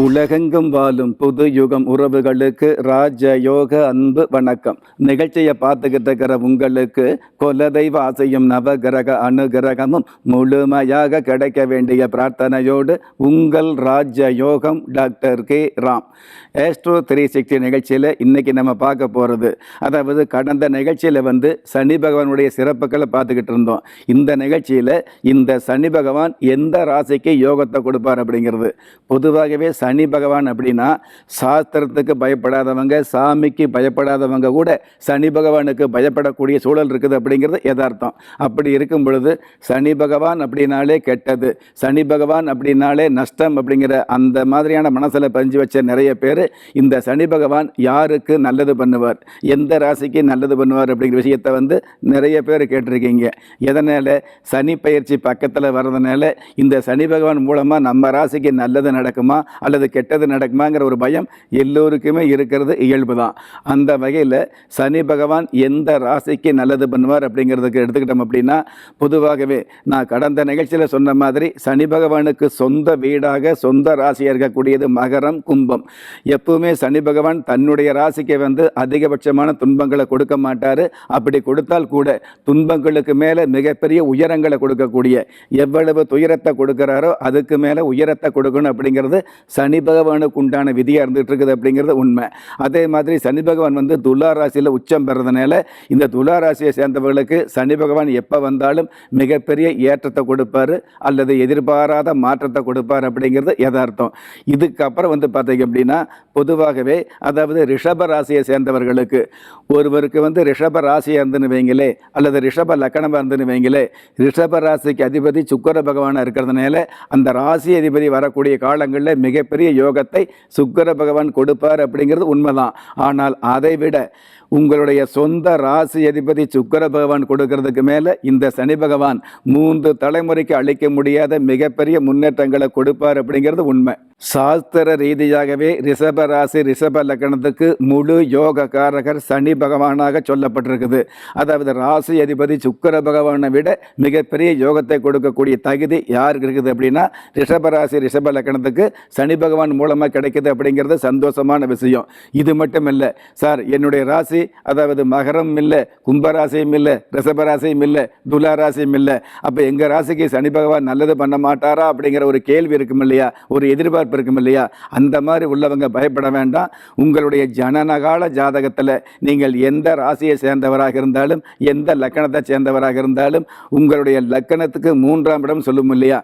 உலகெங்கும் வாழும் புது யுகம் உறவுகளுக்கு ராஜ யோக அன்பு வணக்கம். நிகழ்ச்சியை பார்த்துக்கிட்டு இருக்கிற உங்களுக்கு குலதெய்வ ஆசையும் நவகிரக அனுகிரகமும் முழுமையாக கிடைக்க வேண்டிய பிரார்த்தனையோடு உங்கள் ராஜ யோகம் doctor K. Ram. Astro three sixty நிகழ்ச்சியில் இன்னைக்கு நம்ம பார்க்க போகிறது அதாவது கடந்த நிகழ்ச்சியில் வந்து சனி பகவானுடைய சிறப்புகளை பார்த்துக்கிட்டு இருந்தோம். இந்த நிகழ்ச்சியில் இந்த சனி பகவான் எந்த ராசிக்கு யோகத்தை கொடுப்பார் அப்படிங்கிறது. பொதுவாகவே சனி பகவான் அப்படின்னா சாஸ்திரத்துக்கு பயப்படாதவங்க சாமிக்கு பயப்படாதவங்க கூட சனி பகவானுக்கு பயப்படக்கூடிய சூழல் இருக்குது அப்படிங்கிறது யதார்த்தம். அப்படி இருக்கும் பொழுது சனி பகவான் அப்படின்னாலே கெட்டது. சனி பகவான் அப்படின்னாலே நஷ்டம் அப்படிங்கிற அந்த மாதிரியான மனசில் பஞ்சு வச்ச நிறைய பேர் இந்த சனி பகவான் யாருக்கு நல்லது பண்ணுவார்? எந்த ராசிக்கு நல்லது பண்ணுவார் அப்படிங்கிற விஷயத்தை வந்து நிறைய பேர் கேட்டிருக்கீங்க. எதனால்? சனி பயிற்சி பக்கத்தில் வர்றதுனால இந்த சனி பகவான் மூலமாக நம்ம ராசிக்கு நல்லது நடக்குமா? அல்லது கெட்டது நடக்குமாங்கிற ஒரு பயம் எல்லோருக்குமே இருக்கிறது இயல்பு தான் அந்த வகையில் சனி பகவான் எந்த ராசிக்கு நல்லது பண்ணுவார் அப்படிங்கிறதுக்கு எடுத்துக்கிட்டோம் அப்படின்னா பொதுவாகவே நான் கடந்த நிகழ்ச்சியில் சொன்ன மாதிரி சனி பகவானுக்கு சொந்த வீடாக சொந்த ராசியாக இருக்கக்கூடியது மகரம் கும்பம். எப்பவுமே சனி பகவான் தன்னுடைய ராசிக்கு வந்து அதிகபட்சமான துன்பங்களை கொடுக்க மாட்டார். அப்படி கொடுத்தால் கூட துன்பங்களுக்கு மேலே மிகப்பெரிய உயரங்களை கொடுக்கக்கூடிய எவ்வளவு துயரத்தை கொடுக்குறாரோ அதுக்கு மேலே உயரத்தை கொடுக்கணும் அப்படிங்கிறது சனி பகவானுக்கு உண்டான விதியாக இருந்துகிட்டு இருக்குது அப்படிங்கிறது உண்மை. அதே மாதிரி சனி பகவான் வந்து துலா ராசியில் உச்சம் பெறதுனால இந்த துலா ராசியை சேர்ந்தவர்களுக்கு சனி பகவான் எப்போ வந்தாலும் மிகப்பெரிய ஏற்றத்தை கொடுப்பார் அல்லது எதிர்பாராத மாற்றத்தை கொடுப்பார் அப்படிங்கிறது யதார்த்தம். இதுக்கப்புறம் வந்து பார்த்தீங்க அப்படின்னா பொதுவாகவே அதாவது ரிஷப ராசியை சேர்ந்தவர்களுக்கு ஒருவருக்கு வந்து ரிஷப ராசியாக இருந்துன்னு வைங்களே அல்லது ரிஷப லக்கணமாக இருந்துன்னு வைங்களே ரிஷப ராசிக்கு அதிபதி சுக்கர பகவானாக இருக்கிறதுனால அந்த ராசி அதிபதி வரக்கூடிய காலங்களில் மிகப்பெரிய யோகத்தை சுக்கர பகவான் கொடுப்பார் அப்படிங்கிறது உண்மைதான். ஆனால் அதை விட உங்களுடைய சொந்த ராசி அதிபதி சுக்கர பகவான் கொடுக்கறதுக்கு மேலே இந்த சனி பகவான் மூன்று தலைமுறைக்கு அளிக்க முடியாத மிகப்பெரிய முன்னேற்றங்களை கொடுப்பார் அப்படிங்கிறது உண்மை. சாஸ்திர ரீதியாகவே ரிஷப ராசி ரிஷப லக்கணத்துக்கு முழு யோக காரகர் சனி பகவானாக சொல்லப்பட்டிருக்குது. அதாவது ராசி அதிபதி சுக்கர பகவானை விட மிகப்பெரிய யோகத்தை கொடுக்கக்கூடிய தகுதி யாருக்கு இருக்குது அப்படின்னா ரிஷப ராசி ரிஷப லக்கணத்துக்கு சனி பகவான் மூலமாக கிடைக்குது அப்படிங்கிறது சந்தோஷமான விஷயம். இது மட்டும் இல்லை சார் என்னுடைய ராசி அதாவது மகரம் இல்லை கும்பராசியும் இல்லை ரிஷபராசியும் இல்லை துலா ராசியும் இல்லை. அப்போ எங்கள் ராசிக்கு சனி பகவான் நல்லது பண்ண மாட்டாரா அப்படிங்கிற ஒரு கேள்வி இருக்கும் இல்லையா? ஒரு எதிர்பார்ப்பு இருக்கும் இல்லையா? அந்த மாதிரி உள்ளவங்க பயப்பட வேண்டாம். உங்களுடைய ஜனனகால ஜாதகத்தில் நீங்கள் எந்த ராசியை சேர்ந்தவராக இருந்தாலும் எந்த லக்கணத்தை சேர்ந்தவராக இருந்தாலும் உங்களுடைய லக்கணத்துக்கு மூன்றாம் இடம் சொல்லும் இல்லையா?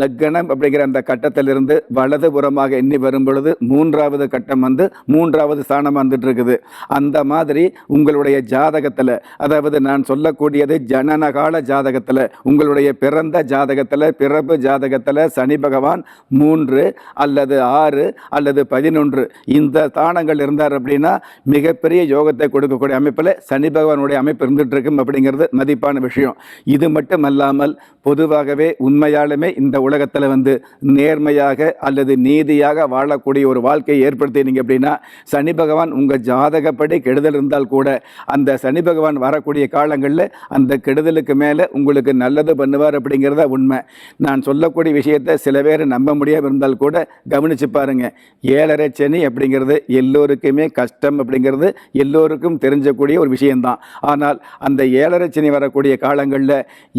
லக்கணம் அப்படிங்கிற அந்த கட்டத்திலிருந்து வலதுபுறமாக எண்ணி வரும் பொழுது மூன்றாவது கட்டம் வந்து மூன்றாவது ஸ்தானம் வந்துட்டு இருக்குது. அந்த மாதிரி உங்களுடைய ஜாதகத்தில் அதாவது நான் சொல்லக்கூடியது ஜனனகால ஜாதகத்தில் உங்களுடைய பிறந்த ஜாதகத்தில் பிறப்பு ஜாதகத்தில் சனி பகவான் மூன்று அல்லது ஆறு அல்லது பதினொன்று இந்த ஸ்தானங்கள் இருந்தார் அப்படின்னா மிகப்பெரிய யோகத்தை கொடுக்கக்கூடிய அமைப்பில் சனி பகவானுடைய அமைப்பு இருந்துட்டு இருக்கும் அப்படிங்கிறது மதிப்பான விஷயம். இது மட்டும் அல்லாமல் பொதுவாகவே உண்மையாலுமே இந்த உலகத்தில் வந்து நேர்மையாக அல்லது நீதியாக வாழக்கூடிய ஒரு வாழ்க்கையை ஏற்படுத்தினீங்க அப்படின்னா சனி பகவான் உங்கள் ஜாதகப்படி கெடுதல் இருந்தால் கூட அந்த சனி பகவான் வரக்கூடிய காலங்களில் அந்த கெடுதலுக்கு மேலே உங்களுக்கு நல்லது பண்ணுவார் அப்படிங்கிறத உண்மை. நான் சொல்லக்கூடிய விஷயத்தை சில பேர் நம்ப முடியாமல் இருந்தால் கூட கவனிச்சு பாருங்க. ஏழரை சனி அப்படிங்கிறது எல்லோருக்குமே கஷ்டம் அப்படிங்கிறது எல்லோருக்கும் தெரிஞ்சக்கூடிய ஒரு விஷயந்தான் ஆனால் அந்த ஏழரை சனி வரக்கூடிய காலங்களில்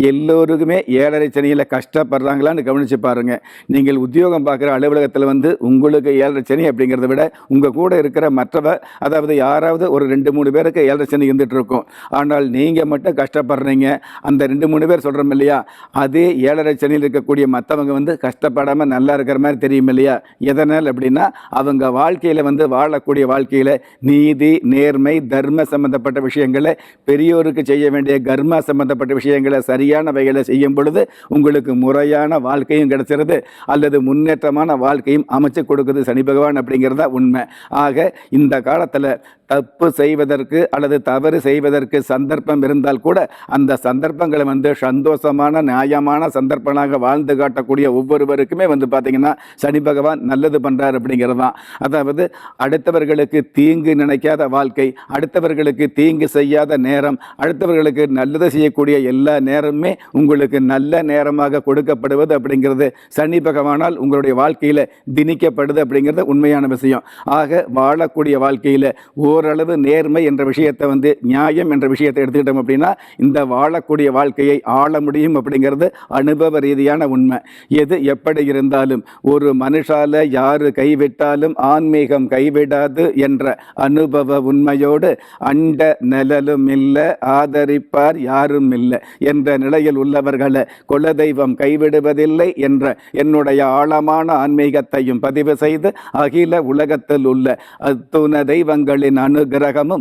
எல்லோருக்குமே ஏழரை சனியில் கஷ்டப்படுறாங்களான்னு கவனிச்சு பாருங்கள் நீங்கள் உத்தியோகம் பார்க்குற அலுவலகத்தில் வந்து உங்களுக்கு ஏழரை சனி அப்படிங்கிறத விட உங்கள் கூட இருக்கிற மற்றவ அதாவது யாராவது ஒரு ரெண்டு மூணு பேருக்கு ஏழரை சனி இருந்துட்டு இருக்கும் ஆனால் நீங்கள் மட்டும் கஷ்டப்படுறீங்க. அந்த ரெண்டு மூணு பேர் சொல்கிறோம் இல்லையா? அதே ஏழரை சனியில் இருக்கக்கூடிய மற்றவங்க வந்து கஷ்டப்படாமல் நல்லா இருக்கிற மாதிரி தெரியும் இல்லையா? எதனால் அப்படின்னா அவங்க வாழ்க்கையில் வந்து வாழக்கூடிய வாழ்க்கையில் நீதி நேர்மை தர்ம சம்பந்தப்பட்ட விஷயங்களை பெரியோருக்கு செய்ய வேண்டிய கர்மா சம்பந்தப்பட்ட விஷயங்களை சரியான வகையில் செய்யும் பொழுது உங்களுக்கு முறையான வாழ்க்கையும் கிடைச்சிருது. அல்லது முன்னேற்றமான வாழ்க்கையும் அமைச்சு கொடுக்குது சனி பகவான் அப்படிங்கிறதா உண்மை. ஆக இந்த காலத்தில் தப்பு செய்வதற்கு அல்லது தவறு செய்வதற்கு சந்தர்ப்பம் இருந்தால் கூட அந்த சந்தர்ப்பங்களை வந்து சந்தோஷமான நியாயமான சந்தர்ப்பமாக வாழ்ந்து காட்டக்கூடிய ஒவ்வொருவருக்குமே வந்து பார்த்திங்கன்னா சனி பகவான் நல்லது பண்ணுறார் அப்படிங்கிறது தான். அதாவது அடுத்தவர்களுக்கு தீங்கு நினைக்காத வாழ்க்கை அடுத்தவர்களுக்கு தீங்கு செய்யாத நேரம் அடுத்தவர்களுக்கு நல்லது செய்யக்கூடிய எல்லா நேரமுமே உங்களுக்கு நல்ல நேரமாக கொடுக்கப்படுவது அப்படிங்கிறது சனி பகவானால் உங்களுடைய வாழ்க்கையில் திணிக்கப்படுது அப்படிங்கிறது உண்மையான விஷயம். ஆக வாழக்கூடிய வாழ்க்கையில் ஓரளவு நேர் நேர்மை என்ற விஷயத்தை வந்து நியாயம் என்ற விஷயத்தை எடுத்துக்கிட்டோம் அப்படின்னா இந்த வாழக்கூடிய வாழ்க்கையை ஆள முடியும் அப்படிங்கிறது அனுபவ ரீதியான உண்மை. எது எப்படி இருந்தாலும் ஒரு மனுஷால யாரு கைவிட்டாலும் ஆன்மீகம் கைவிடாது என்ற அனுபவ உண்மையோடு அண்ட நிழலும் இல்லை ஆதரிப்பார் யாரும் இல்லை என்ற நிலையில் உள்ளவர்களை குலதெய்வம் கைவிடுவதில்லை என்ற என்னுடைய ஆழமான ஆன்மீகத்தையும் பதிவு செய்து அகில உலகத்தில் உள்ள அத்துண தெய்வங்களின் அனுகிரகமும்